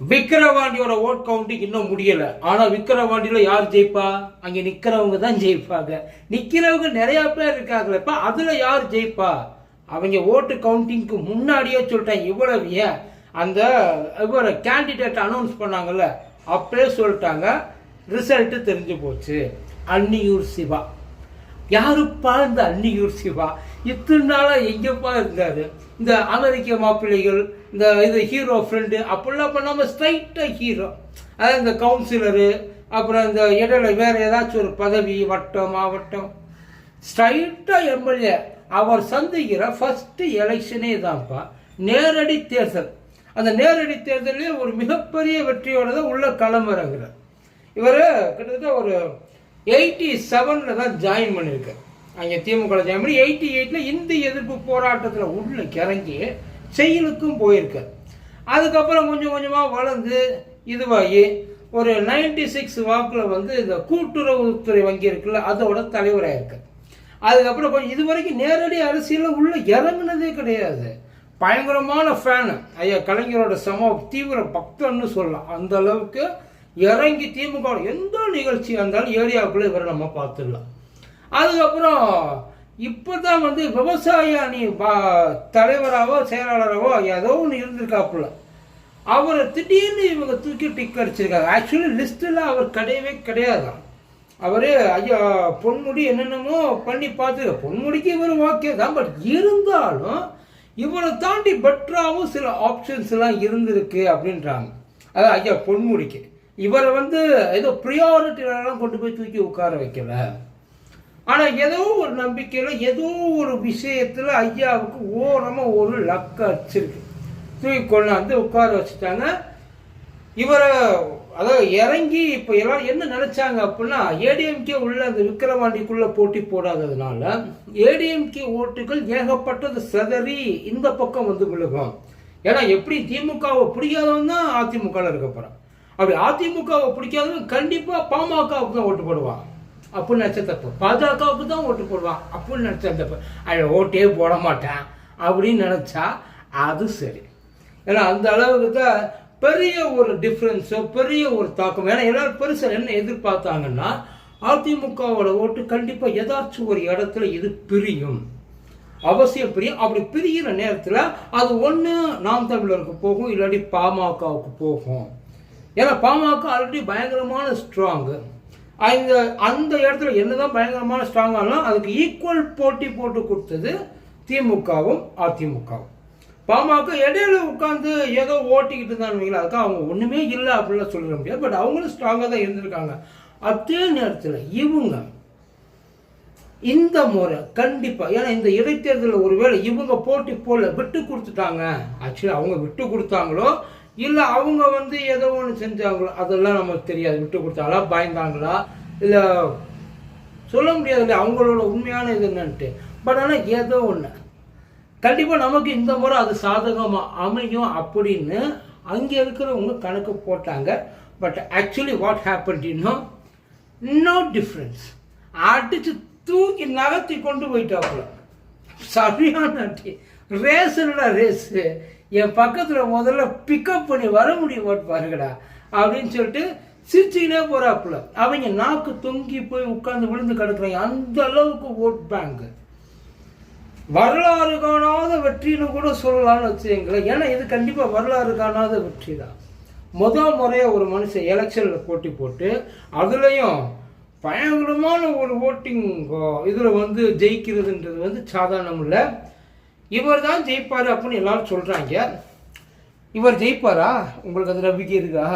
விக்கிரவாண்டியோட vote counting இன்னும் முடியல. ஆனா விக்கிரவாண்டியில யார் ஜெயிப்பா? அங்க நிக்கிறவங்க தான் ஜெயிப்பாங்க. நிக்கிறவங்க நிறைய பேர் இருக்காங்களேப்பா அதுல யார் ஜெயிப்பா? அவங்க ஓட்டு கவுண்டிங்க்கு முன்னாடியே சொல்லிட்டாங்க இவ்வளவு ஏன்? அந்த இவர கேண்டிடேட் அனௌன்ஸ் பண்ணாங்கல்ல அப்படியே சொல்லிட்டாங்க ரிசல்ட் தெரிஞ்சு போச்சு. அன்னியூர் சிவா. யாருப்பா இந்த அன்னியூர் சிவா? இத்தனை நாளாக எங்கேப்பா இருந்தார் இந்த அமெரிக்க மாப்பிள்ளைகள் இந்த இது ஹீரோ ஃப்ரெண்டு அப்படிலாம் பண்ணாமல் ஸ்ட்ரைட்டாக ஹீரோ அதாவது இந்த கவுன்சிலரு அப்புறம் இந்த இடையில வேற ஏதாச்சும் ஒரு பதவி வட்டம் மாவட்டம் ஸ்ட்ரைட்டாக எம்எல்ஏ அவர் சந்திக்கிற ஃபஸ்ட்டு எலெக்ஷனே தான்ப்பா. நேரடி தேர்தல். அந்த நேரடி தேர்தலே ஒரு மிகப்பெரிய வெற்றியோட தான் உள்ள களமிறங்குறார் இவர் கிட்டத்தட்ட ஒரு எயிட்டி செவனில் தான் ஜாயின் பண்ணியிருக்கார். அங்கே திமுக ஜாயின் பண்ணி எயிட்டி எயிட்டில் இந்து எதிர்ப்பு போராட்டத்தில் உள்ள கிறங்கி செயலுக்கும் போயிருக்கார் அதுக்கப்புறம் கொஞ்சம் கொஞ்சமாக வளர்ந்து இதுவாகி ஒரு நைன்டி சிக்ஸ் வாக்கில் வந்து இந்த கூட்டுறவுத்துறை வங்கி இருக்குல்ல அதோட தலைவராக இருக்கார் அதுக்கப்புறம் கொஞ்சம் இது வரைக்கும் நேரடி அரசியலில் உள்ள இறங்குனதே கிடையாது. பயங்கரமான ஃபேனு ஐயா கலைஞரோட சம தீவிர பக்தன்னு சொல்லலாம். அந்த அளவுக்கு இறங்கி திமுக எந்த நிகழ்ச்சியாக இருந்தாலும் ஏரியாவுக்குள்ளே இவரை நம்ம பார்த்துடலாம். அதுக்கப்புறம் இப்போ தான் வந்து விவசாய அணி பா- செயலாளராகவோ ஏதோ ஒன்று இருந்திருக்காப்புல. அவரை திடீர்னு இவங்க தூக்கி டிக் அடிச்சிருக்காங்க. ஆக்சுவலி லிஸ்ட்டில் அவர் கிடையவே கிடையாதான். அவர் ஐயா பொன்முடி என்னென்னமோ பண்ணி பார்த்து பொன்முடிக்கு இவர் ஓகே தான் பட் இருந்தாலும் இவரை தாண்டி பெட்டராகவும் சில ஆப்ஷன்ஸ்லாம் இருந்திருக்கு அப்படின்றாங்க. அதான் ஐயா பொன்முடிக்கு. இவரை வந்து ஏதோ ப்ரியாரிட்டிலாம் கொண்டு போய் தூக்கி உட்கார வைக்கல. ஆனால் ஏதோ ஒரு நம்பிக்கையில் ஏதோ ஒரு விஷயத்தில் ஐயாவுக்கு ஓரமாக ஒரு லக்கு அடிச்சிருக்கு. தூக்கி கொண்டாந்து உட்கார வச்சுட்டாங்க. இவரை அதாவது இறங்கி இப்போ எல்லாரும் என்ன நினச்சாங்க அப்படின்னா ஏடிஎம்கே உள்ள அந்த விக்கிரவாண்டிக்குள்ளே போட்டி போடாததுனால ஏடிஎம்கே ஓட்டுகள் ஏகப்பட்டது சிதறி இந்த பக்கம் வந்து விழுகும். ஏன்னா எப்படி திமுகவை பிடிக்காதவன் தான் அதிமுகவில் இருக்க போறான். அப்படி அதிமுகவை பிடிக்காதவன் கண்டிப்பாக பாமகவுக்கு தான் ஓட்டு போடுவான். அப்படின்னு நினைச்ச தப்பு பாஜகவுக்கு தான் ஓட்டு போடுவான் அப்படின்னு நினைச்ச தப்பு அதில் ஓட்டே போட மாட்டேன் அப்படின்னு நினச்சா அது சரி. ஏன்னா அந்த அளவுக்கு தான் பெரிய ஒரு டிஃப்ரென்ஸோ பெரிய ஒரு தாக்கம். ஏன்னா எல்லாரும் பெருசாக என்ன எதிர்பார்த்தாங்கன்னா அதிமுகவோட ஓட்டு கண்டிப்பாக ஏதாச்சும் ஒரு இடத்துல இது பிரியும். அவசியம் பிரியும். அப்படி பிரிகிற நேரத்தில் அது ஒன்று நாம் தமிழருக்கு போகும் இல்லாட்டி பாமகவுக்கு போகும். ஏன்னா பாமக ஆல்ரெடி பயங்கரமான ஸ்ட்ராங்கு அந்த அந்த இடத்துல என்னதான் பயங்கரமான ஸ்ட்ராங்கானாலும் அதுக்கு ஈக்குவல் போட்டி போட்டு கொடுத்தது திமுகவும் அதிமுகவும். பாமக இடையில உட்காந்து ஏதோ ஓட்டிக்கிட்டு இருந்தாங்க அதுக்கு அவங்க ஒண்ணுமே இல்லை அப்படிலாம் சொல்லிட முடியாது. பட் அவங்களும் ஸ்ட்ராங்காக தான் இருந்திருக்காங்க. அதே நேரத்தில் இவங்க இந்த முறை கண்டிப்பாக ஏன்னா இந்த இடைத்தேர்தலில் ஒருவேளை இவங்க போட்டி போல விட்டு கொடுத்துட்டாங்க. ஆக்சுவலி அவங்க விட்டு கொடுத்தாங்களோ இல்லை அவங்க வந்து ஏதோ ஒன்று செஞ்சாங்களோ? அதெல்லாம் நமக்கு தெரியாது. விட்டு கொடுத்தாங்களா பயந்தாங்களா? இல்லை சொல்ல முடியாது இல்லை அவங்களோட உண்மையான இது என்னன்ட்டு. பட் ஆனால் ஏதோ ஒன்று கண்டிப்பாக நமக்கு இந்த முறை அது சாதகமாக அமையும் அப்படின்னு அங்கே இருக்கிறவங்க கணக்கு போட்டாங்க. But actually what happen no difference. அடிச்சு தூக்கி நகர்த்தி கொண்டு போயிட்டாப்புல. சரியான ரேஸுன்னா ரேஸுடா ரேஸு என் பக்கத்தில் முதல்ல பிக்கப் பண்ணி வர முடியும் ஓட்டு பாருங்கடா. அப்படின்னு சொல்லிட்டு சிரிச்சுக்கினே போகிறாப்புல அவங்க நாக்கு தொங்கி போய் உட்காந்து விழுந்து கிடக்குறாங்க அந்த அளவுக்கு ஓட் பேங்க் வரலாறு காணாத வெற்றின்னு கூட சொல்லலாம்னு வச்சுங்களேன் ஏன்னா இது கண்டிப்பாக வரலாறு காணாத வெற்றி தான் முதல் முறையாக ஒரு மனுஷன் எலெக்ஷனில் போட்டி போட்டு அதுலேயும் பயங்கரமான ஒரு ஓட்டிங் இதில் வந்து ஜெயிக்கிறதுன்றது வந்து சாதாரணம் இல்லை. இவர் தான் ஜெயிப்பார் அப்படின்னு எல்லாரும் சொல்கிறாங்க இவர் ஜெயிப்பாரா? உங்களுக்கு அது நம்பிக்கை இருக்கா?